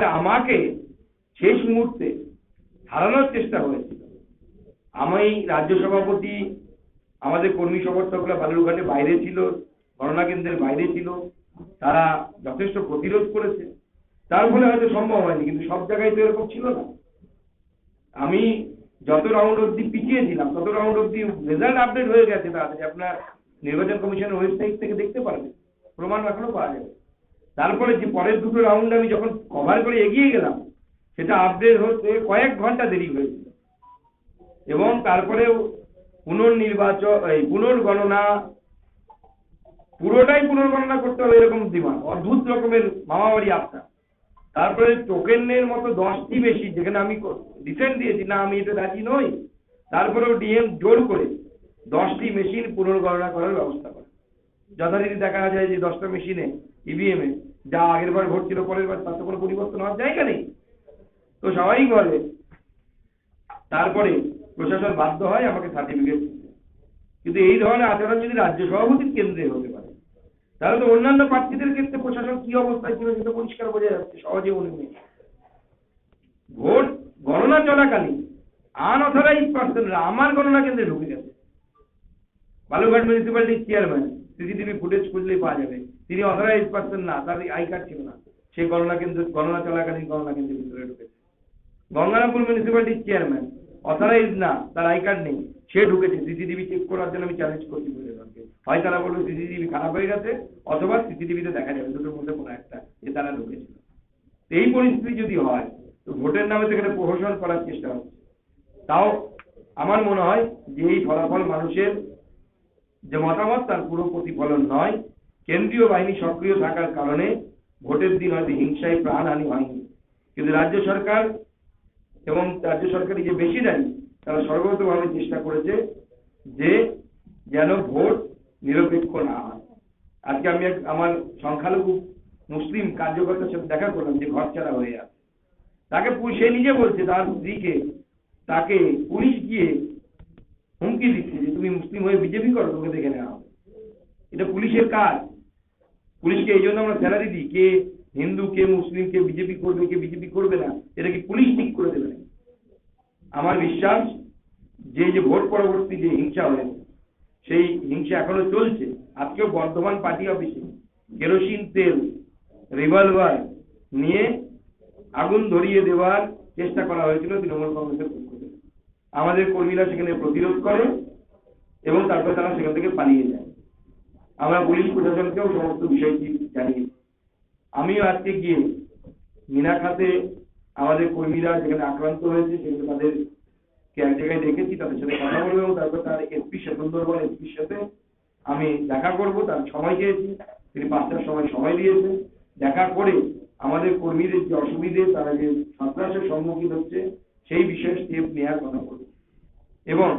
তাহলে আমাকে শেষ মুহূর্তে হারানোর চেষ্টা হয়েছিল আমি রাজ্য সভাপতি, আমাদের কর্মী সমর্থকরা বালুরঘাটে বাইরে ছিল, গণনা কেন্দ্রের বাইরে ছিল, তারা যথেষ্ট প্রতিরোধ করেছে। তার ফলে হয়তো সম্ভব হয়নি, কিন্তু সব জায়গায় তো এরকম ছিল না। আমি যত রাউন্ড অব্দি পিছিয়েছিলাম তত রাউন্ড অব্দি রেজাল্ট আপডেট হয়ে গেছে তাড়াতাড়ি আপনার নির্বাচন কমিশনের ওয়েবসাইট থেকে দেখতে পারবেন। প্রমাণ এখনও পাওয়া যাবে। তারপরে যে পরের দুটো রাউন্ড আমি যখন কভার করে এগিয়ে গেলাম, সেটা আপডেট হতে কয়েক ঘণ্টা দেরি হয়েছিল। এবং তারপরে পুনর্নির্বাচন, এই পুনর্গণনা, পুরোটাই পুনর্গণনা করতে হবে এরকম ডিমান্ড অদ্ভুত রকমের মামাবাড়ি আপনার তারপরে টোকেনের মতো দশটি বেশি, যেখানে আমি রিসেন্ট দিয়েছি, না, আমি এটা রাজি নই। তারপরেও ডিএম জোর করে দশটি মেশিন পুনর্গণনা করার ব্যবস্থা করে। যথারীতি দেখা যায় যে দশটা মেশিনে ইভিএম এ, যা আগের বার ভোট ছিল পরের বার তাতে কোনো পরিবর্তন হওয়ার জায়গা নেই। তো স্বাভাবিকভাবে তারপরে প্রশাসন বাধ্য হয় আমাকে সার্টিফিকেট কিন্তু এই ধরনের আচরণ যদি রাজ্য সভাপতির কেন্দ্রে হতে পারে, তাহলে তো অন্যান্য প্রার্থীদের ক্ষেত্রে প্রশাসন কি অবস্থায় ছিল সেটা পরিষ্কার বোঝা যাচ্ছে সহজে মনে নেই। ভোট গণনা চলাকালীন আনঅথরাইজ পার্সনরা আমার গণনা কেন্দ্রে ঢুকে গেছে। বালুরঘাট মিউনিসিপ্যালিটির চেয়ারম্যান সিসিটিভি ফুটেজ খুঁজলেই পাওয়া যাবে। তিনি অথরাইজ পার্সন না, তার আই কার্ড ছিল না। সে গণনা কেন্দ্র, গণনা চলাকালীন গণনা কেন্দ্রের ভিতরে ঢুকেছে। গঙ্গারামপুর মিউনিসিপ্যালিটির চেয়ারম্যান অথরাইজ না, তার আই কার্ড নেই। সে ঢুকেছে, সিসিটিভি চেক করার জন্য আমি চ্যালেঞ্জ করছি প্রশাসনকে হয় তারা বলবে সিসিটিভি খারাপ হয়ে গেছে, অথবা সিসিটিভিতে দেখা যাবে, দুটোর মধ্যে কোনো একটা যে তারা ঢুকেছিল। এই পরিস্থিতি যদি হয়, তো ভোটের নামে সেখানে প্রহসন করার চেষ্টা হচ্ছে। তাও আমার মনে হয় যে এই ফলাফল মানুষের যে মতামত তার পুরো প্রতিফলন নয়। কেন্দ্রীয় বাহিনী সক্রিয় থাকার কারণে ভোটের দিন হয়তো হিংসায় প্রাণহানি হয়নি। কিন্তু রাজ্য সরকার এবং রাজ্য সরকারি যে বেশি বেশিরাই তারা সর্বতভাবে চেষ্টা করেছে যে যেন ভোট নিরপেক্ষ না হয়। আজকে আমি আমার সংখ্যালঘু মুসলিম কার্যকর্তার সাথে দেখা করলাম যে ঘর ছাড়া হয়ে আছে। তাকে সে নিজে বলছে তার স্ত্রীকে, তাকে পুলিশ গিয়ে হুমকি দিচ্ছে যে তুমি মুসলিম হয়ে বিজেপি করো, তোকে দেখে নেওয়া হবে। এটা পুলিশের কাজ। পুলিশকে এই জন্য আমরা স্যালারি দিই। কে হিন্দু, কে মুসলিম, কে বিজেপি করবে, কে বিজেপি করবে না, এটা কি পুলিশ ঠিক করে দেবে? আমার বিশ্বাস, যে যে ভোট পরবর্তী যে হিংসা হয়েছে, সেই হিংসা এখনও চলছে। আজকেও বর্ধমান পার্টি অফিসে কেরোসিন তেল রিভলভার নিয়ে আগুন ধরিয়ে দেওয়ার চেষ্টা করা হয়েছিল তৃণমূল কংগ্রেসের পক্ষ আমাদের কর্মীরা সেখানে প্রতিরোধ করে এবং তারপরে তারা সেখান থেকে পালিয়ে যায়। আমরা পুলিশ প্রশাসনকেও সমস্ত বিষয়টি জানিয়ে আমিও আজকে গিয়ে মিনাখাতে আমাদের কর্মীরা যেখানে আক্রান্ত হয়েছে, সেখানে তাদের কে এক জায়গায় দেখেছি, তাদের সাথে কথা বলব এবং তারপর তার এসপি সুন্দরবন এসপির সাথে আমি দেখা করব। তার সময় চেয়েছি তিনি পাঁচটার সময় সময় দিয়েছেন। দেখা করে আমাদের কর্মীদের যে অসুবিধে, তারা যে সন্ত্রাসের সম্মুখীন হচ্ছে সেই বিষয়ে স্টেপ নেওয়ার কথা বলব এবং